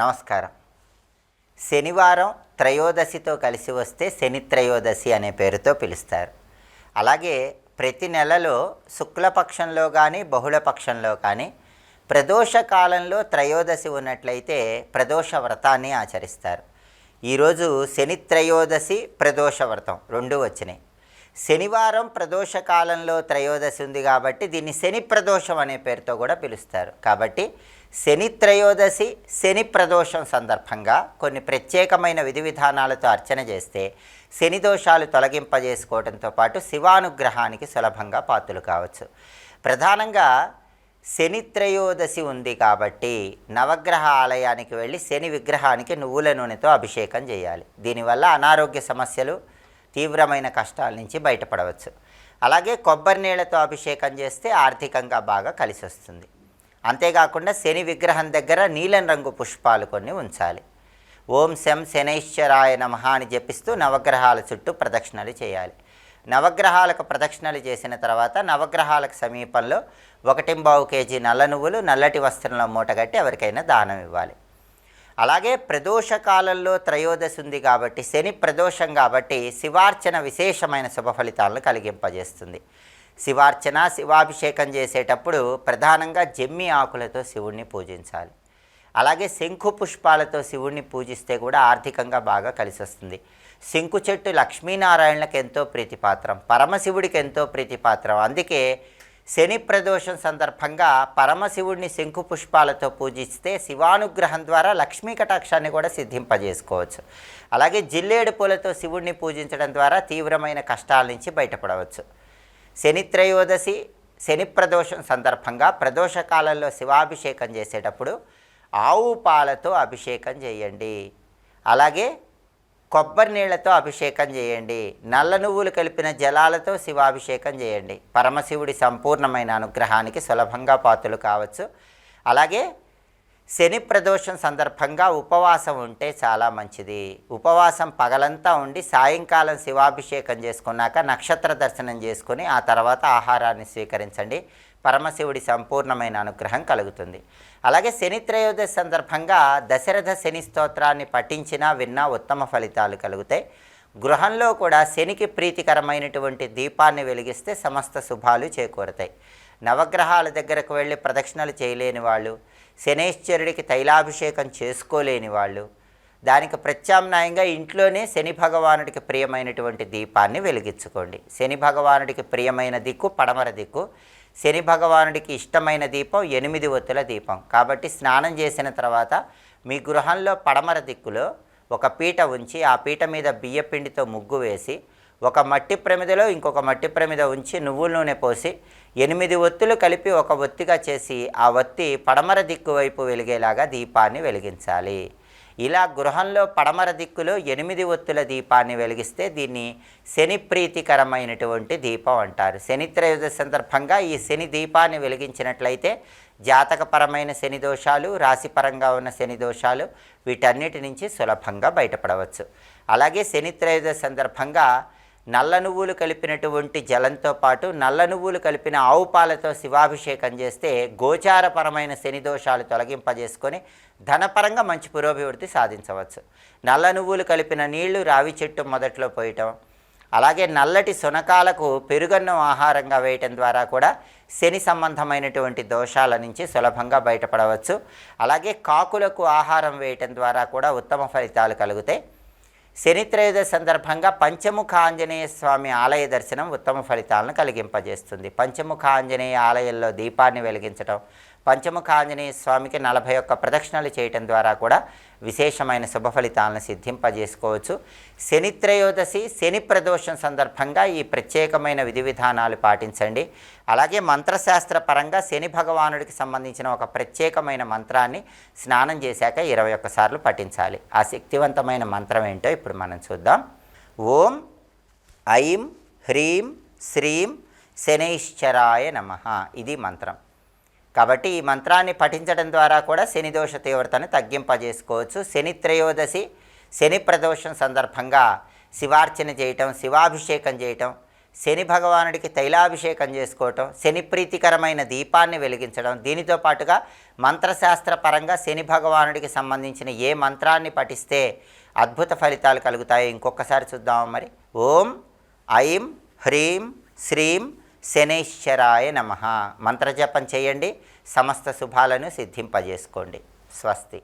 నమస్కారం. శనివారం త్రయోదశితో కలిసి వస్తే శని త్రయోదశి అనే పేరుతో పిలుస్తారు. అలాగే ప్రతి నెలలో శుక్లపక్షంలో కానీ బహుళపక్షంలో కానీ ప్రదోష కాలంలో త్రయోదశి ఉన్నట్లయితే ప్రదోష వ్రతాన్ని ఆచరిస్తారు. ఈరోజు శని త్రయోదశి ప్రదోష వ్రతం రెండు వచ్చినాయి. శనివారం ప్రదోష కాలంలో త్రయోదశి ఉంది కాబట్టి దీన్ని శని ప్రదోషం అనే పేరుతో కూడా పిలుస్తారు. కాబట్టి శని త్రయోదశి శని ప్రదోషం సందర్భంగా కొన్ని ప్రత్యేకమైన విధి విధానాలతో అర్చన చేస్తే శని దోషాలు తొలగింపజేసుకోవడంతో పాటు శివానుగ్రహానికి సులభంగా పాత్రలు కావచ్చు. ప్రధానంగా శని త్రయోదశి ఉంది కాబట్టి నవగ్రహ ఆలయానికి వెళ్ళి శని విగ్రహానికి నువ్వుల నూనెతో అభిషేకం చేయాలి. దీనివల్ల అనారోగ్య సమస్యలు తీవ్రమైన కష్టాల నుంచి బయటపడవచ్చు. అలాగే కొబ్బరి నీళ్ళతో అభిషేకం చేస్తే ఆర్థికంగా బాగా కలిసి వస్తుంది అంతేకాకుండా శని విగ్రహం దగ్గర నీలం రంగు పుష్పాలు కొన్ని ఉంచాలి. ఓం శం శనైశ్వరాయ నమ అని జపిస్తూ నవగ్రహాల చుట్టూ ప్రదక్షిణలు చేయాలి. నవగ్రహాలకు ప్రదక్షిణలు చేసిన తర్వాత నవగ్రహాలకు సమీపంలో ఒకటింబావు కేజీ నల్ల నువ్వులు నల్లటి వస్త్రంలో మూటగట్టి ఎవరికైనా దానం ఇవ్వాలి. అలాగే ప్రదోష కాలంలో త్రయోదశి ఉంది కాబట్టి శని ప్రదోషం కాబట్టి శివార్చన విశేషమైన శుభ ఫలితాలను కలిగింపజేస్తుంది. శివార్చన శివాభిషేకం చేసేటప్పుడు ప్రధానంగా జమ్మి ఆకులతో శివుణ్ణి పూజించాలి. అలాగే శంకు పుష్పాలతో శివుణ్ణి పూజిస్తే కూడా ఆర్థికంగా బాగా కలిసి వస్తుంది శంకు చెట్టు లక్ష్మీనారాయణలకు ఎంతో ప్రీతిపాత్రం పరమశివుడికి ఎంతో ప్రీతిపాత్రం. అందుకే శని ప్రదోషం సందర్భంగా పరమశివుడిని శంకు పుష్పాలతో పూజిస్తే శివానుగ్రహం ద్వారా లక్ష్మీ కటాక్షాన్ని కూడా సిద్ధింపజేసుకోవచ్చు. అలాగే జిల్లేడు పూలతో శివుడిని పూజించడం ద్వారా తీవ్రమైన కష్టాల నుంచి బయటపడవచ్చు. శని త్రయోదశి శని ప్రదోషం సందర్భంగా ప్రదోష కాలంలో శివాభిషేకం చేసేటప్పుడు ఆవు పాలతో అభిషేకం చేయండి. అలాగే కొబ్బరి నీళ్ళతో అభిషేకం చేయండి. నల్ల నువ్వులు కలిపిన జలాలతో శివాభిషేకం చేయండి. పరమశివుడి సంపూర్ణమైన అనుగ్రహానికి సులభంగా పాత్రలు కావచ్చు. అలాగే శని ప్రదోషం సందర్భంగా ఉపవాసం ఉంటే చాలా మంచిది. ఉపవాసం పగలంతా ఉండి సాయంకాలం శివాభిషేకం చేసుకున్నాక నక్షత్ర దర్శనం చేసుకుని ఆ తర్వాత ఆహారాన్ని స్వీకరించండి. పరమశివుడి సంపూర్ణమైన అనుగ్రహం కలుగుతుంది. అలాగే శని త్రయోదశి సందర్భంగా దశరథ శని స్తోత్రాన్ని పఠించినా విన్నా ఉత్తమ ఫలితాలు కలుగుతాయి. గృహంలో కూడా శనికి ప్రీతికరమైనటువంటి దీపాన్ని వెలిగిస్తే సమస్త శుభాలు చేకూరతాయి. నవగ్రహాల దగ్గరకు వెళ్ళి ప్రదక్షిణలు చేయలేని వాళ్ళు శనేశ్వరుడికి తైలాభిషేకం చేసుకోలేని వాళ్ళు దానికి ప్రత్యామ్నాయంగా ఇంట్లోనే శని భగవానుడికి ప్రియమైనటువంటి దీపాన్ని వెలిగించుకోండి. శని భగవానుడికి ప్రియమైన దిక్కు పడమర దిక్కు శని భగవానుడికి ఇష్టమైన దీపం ఎనిమిది ఒత్తుల దీపం. కాబట్టి స్నానం చేసిన తర్వాత మీ గృహంలో పడమర దిక్కులో ఒక పీట ఉంచి ఆ పీట మీద బియ్యపిండితో ముగ్గు వేసి ఒక మట్టి ప్రమిదలో ఇంకొక మట్టి ప్రమిద ఉంచి నువ్వుల నూనె పోసి ఎనిమిది ఒత్తులు కలిపి ఒక ఒత్తిగా చేసి ఆ ఒత్తి పడమర దిక్కు వైపు వెలిగేలాగా దీపాన్ని వెలిగించాలి. ఇలా గృహంలో పడమర దిక్కులో ఎనిమిది ఒత్తుల దీపాన్ని వెలిగిస్తే దీన్ని శని ప్రీతికరమైనటువంటి దీపం అంటారు. శని త్రయోదశి సందర్భంగా ఈ శని దీపాన్ని వెలిగించినట్లయితే జాతకపరమైన శని దోషాలు రాశిపరంగా ఉన్న శని దోషాలు వీటన్నిటి నుంచి సులభంగా బయటపడవచ్చు. అలాగే శని త్రయోదశి సందర్భంగా నల్ల నువ్వులు కలిపినటువంటి జలంతో పాటు నల్ల నువ్వులు కలిపిన ఆవు పాలతో శివాభిషేకం చేస్తే గోచారపరమైన శని దోషాలు తొలగింపజేసుకొని ధనపరంగా మంచి పురోభివృద్ధి సాధించవచ్చు. నల్ల నువ్వులు కలిపిన నీళ్ళు రావి చెట్టు మొదట్లో పోయటం అలాగే నల్లటి సునకాలకు పెరుగన్నం ఆహారంగా వేయటం ద్వారా కూడా శని సంబంధమైనటువంటి దోషాల నుంచి సులభంగా బయటపడవచ్చు. అలాగే కాకులకు ఆహారం వేయటం ద్వారా కూడా ఉత్తమ ఫలితాలు కలుగుతాయి. శనిత్రయోధ సందర్భంగా పంచముఖ ఆంజనేయ స్వామి ఆలయ దర్శనం ఉత్తమ ఫలితాలను కలిగింపజేస్తుంది. పంచముఖ ఆంజనేయ ఆలయంలో దీపాన్ని వెలిగించడం పంచముఖ ఆంజనేయ స్వామికి నలభై ఒక్క ప్రదక్షిణలు చేయటం ద్వారా కూడా విశేషమైన శుభ ఫలితాలను సిద్ధింపజేసుకోవచ్చు. శని త్రయోదశి శని ప్రదోషం సందర్భంగా ఈ ప్రత్యేకమైన విధి విధానాలు పాటించండి. అలాగే మంత్రశాస్త్ర పరంగా శని భగవానుడికి సంబంధించిన ఒక ప్రత్యేకమైన మంత్రాన్ని స్నానం చేశాక ఇరవై ఒక్కసార్లు పఠించాలి. ఆ శక్తివంతమైన మంత్రం ఏంటో ఇప్పుడు మనం చూద్దాం. ఓం ఐం హ్రీం శ్రీం శనైశ్చరాయ నమ. ఇది మంత్రం. కాబట్టి ఈ మంత్రాన్ని పఠించడం ద్వారా కూడా శని దోష తీవ్రతను తగ్గింపజేసుకోవచ్చు. శని త్రయోదశి శని ప్రదోషం సందర్భంగా శివార్చన చేయటం శివాభిషేకం చేయటం శని భగవానుడికి తైలాభిషేకం చేసుకోవటం శని ప్రీతికరమైన దీపాన్ని వెలిగించడం దీనితో పాటుగా మంత్రశాస్త్ర పరంగా శని భగవానుడికి సంబంధించిన ఏ మంత్రాన్ని పఠిస్తే అద్భుత ఫలితాలు కలుగుతాయో ఇంకొకసారి చూద్దాం మరి. ఓం ఐం హ్రీం శ్రీం శనైశ్వరాయ నమ. మంత్రజపం చేయండి. సమస్త శుభాలను సిద్ధింపజేసుకోండి. స్వస్తి.